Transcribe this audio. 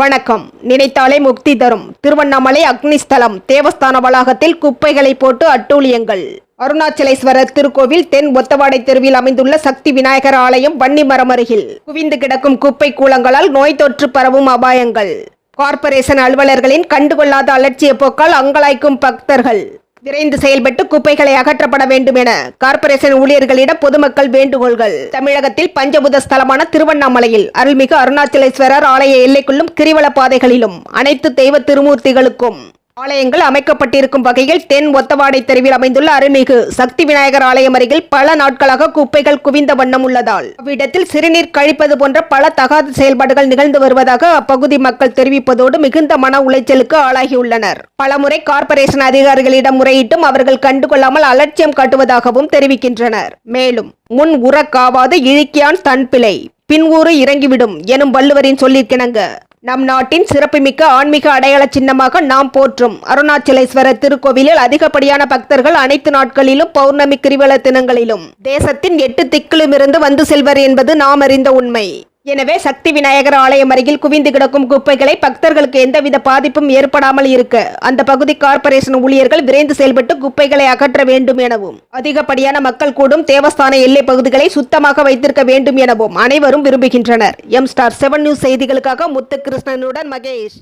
வணக்கம். நினைத்தாலே முக்தி தரும். திருவண்ணாமலை அக்னிஸ்தலம். தேவஸ்தான வளாகத்தில் குப்பைகளை போட்டு அட்டூழியங்கள். அருணாச்சலேஸ்வரர் திருக்கோவில் தென் ஒத்தவாடை தெருவில் அமைந்துள்ள சக்தி விநாயகர் ஆலயம் வன்னிமரம் அருகில். குவிந்து கிடக்கும் குப்பை கூலங்களால் நோய் தொற்று பரவும் அபாயங்கள். கார்ப்பரேஷன் அலுவலர்களின் கண்டுகொள்ளாத அலட்சிய போக்கால் அங்கலாய்க்கும் பக்தர்கள். விரைந்து செயல்பட்டு குப்பைகளை அகற்றப்பட வேண்டும் என கார்ப்பரேஷன் ஊழியர்களிடம் பொதுமக்கள் வேண்டுகோள்கள். தமிழகத்தில் பஞ்சபுத ஸ்தலமான திருவண்ணாமலையில் அருள்மிகு அருணாச்சலேஸ்வரர் ஆலய எல்லைக்குள்ளும் கிரிவல பாதைகளிலும் அனைத்து தெய்வ திருமூர்த்திகளுக்கும் ஆலயங்கள் அமைக்கப்பட்டிருக்கும் வகையில் தென் ஒத்தவாடை தெருவில் அமைந்துள்ள அருள்மிகு சக்தி விநாயகர் ஆலயம் அருகில் பல நாட்களாக குப்பைகள் குவிந்த வண்ணம் உள்ளதால் அவ்விடத்தில் சிறுநீர் கழிப்பது போன்ற பல தகாத செயல்பாடுகள் நிகழ்ந்து வருவதாக அப்பகுதி மக்கள் தெரிவிப்பதோடு மிகுந்த மன உளைச்சலுக்கு ஆளாகியுள்ளனர். பலமுறை கார்ப்பரேஷன் அதிகாரிகளிடம் முறையிட்டும் அவர்கள் கண்டுகொள்ளாமல் அலட்சியம் காட்டுவதாகவும் தெரிவிக்கின்றனர். மேலும் முன் உறக்காவாது இழுக்கியான் தன் பிழை. பின் ஊறு இறங்கிவிடும் எனும் வள்ளுவரின் சொல்லிற்கிணங்க. நம் நாட்டின் சிறப்புமிக்க ஆன்மீக அடையாள சின்னமாக நாம் போற்றும் அருணாச்சலேஸ்வரர் திருக்கோவிலில் அதிகப்படியான பக்தர்கள் அனைத்து நாட்களிலும் பௌர்ணமி கிரிவல தினங்களிலும். தேசத்தின் எட்டு திக்கிலுமிருந்து வந்து செல்வர் என்பது நாம் அறிந்த உண்மை. எனவே சக்தி விநாயகர் ஆலயம் அருகில் குவிந்து கிடக்கும் குப்பைகளை பக்தர்களுக்கு எந்தவித பாதிப்பும் ஏற்படாமல் இருக்க அந்த பகுதி கார்ப்பரேஷன் ஊழியர்கள் விரைந்து செயல்பட்டு குப்பைகளை அகற்ற வேண்டும் எனவும் அதிகப்படியான மக்கள் கூடும் தேவஸ்தான எல்லை பகுதிகளை சுத்தமாக வைத்திருக்க வேண்டும் எனவும் அனைவரும் விரும்புகின்றனர். எம் ஸ்டார் செவன் நியூஸ் செய்திகளுக்காக முத்துகிருஷ்ணனுடன் மகேஷ்.